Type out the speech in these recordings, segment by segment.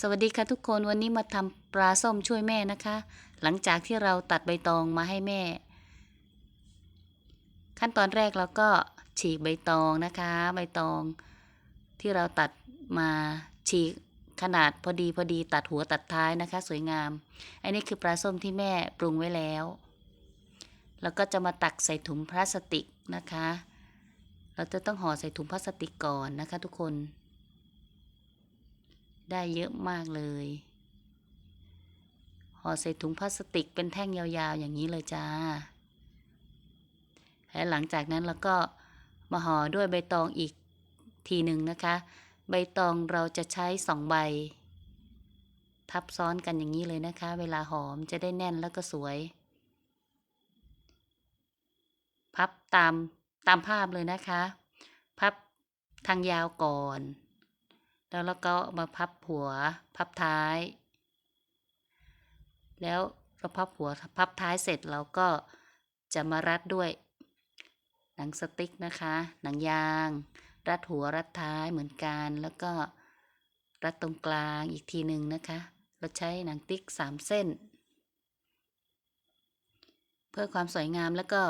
สวัสดีค่ะทุกคนวันนี้มาทำปลาส้มช่วยแม่นะคะ หลังจากที่เราตัดใบตองมาให้แม่ ขั้นตอนแรกเราก็ฉีกใบตองนะคะ ใบตอง ที่เราตัดมาฉีกขนาดพอดีพอดีตัดหัวตัดท้ายนะคะ สวยงาม อันนี้คือปลาส้มที่แม่ปรุงไว้แล้ว แล้วก็จะมาตักใส่ถุงพลาสติกนะคะ เราจะต้องห่อใส่ถุงพลาสติกก่อนนะคะ ทุกคน ได้เยอะมากเลยห่อใส่ถุงพลาสติกเป็นแท่งยาวๆอย่างนี้เลยจ้า และหลังจากนั้นเราก็มาห่อด้วยใบตองอีกทีหนึ่งนะคะ ใบตองเราจะใช้สองใบ ทับซ้อนกันอย่างนี้เลยนะคะ เวลาหอมจะได้แน่นแล้วก็สวย พับตามตามภาพเลยนะคะ พับทางยาวก่อน แล้วเราก็มาพับหัว พับท้าย แล้วเราพับหัวพับท้ายเสร็จเราก็จะมารัดด้วย หนังสติ๊กนะคะ หนังยาง รัดหัวรัดท้ายเหมือนกันแล้วก็รัดตรงกลางอีกทีหนึ่งนะคะ เราใช้หนังติ๊กสามเส้น เพื่อความสวยงามแล้วก็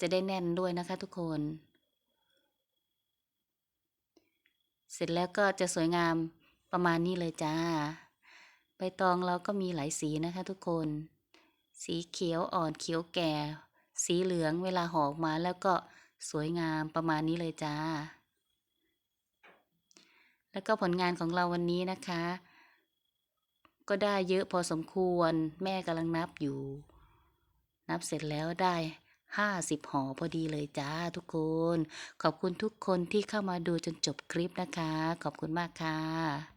จะได้แน่นด้วยนะคะทุกคน เสร็จแล้วก็จะสวยงามประมาณนี้เลยจ้า ใบตองเราก็มีหลายสีนะคะทุกคน สีเขียวอ่อนเขียวแก่ สีเหลืองเวลาห่อออกมาแล้วก็สวยงามประมาณนี้เลยจ้า แล้วก็ผลงานของเราวันนี้นะคะ ก็ได้เยอะพอสมควรแม่กำลังนับอยู่ นับเสร็จแล้วได้ ห้าสิบห่อพอดีเลยจ้าทุกคน ขอบคุณทุกคนที่เข้ามาดูจนจบคลิปนะคะ ขอบคุณมากค่ะ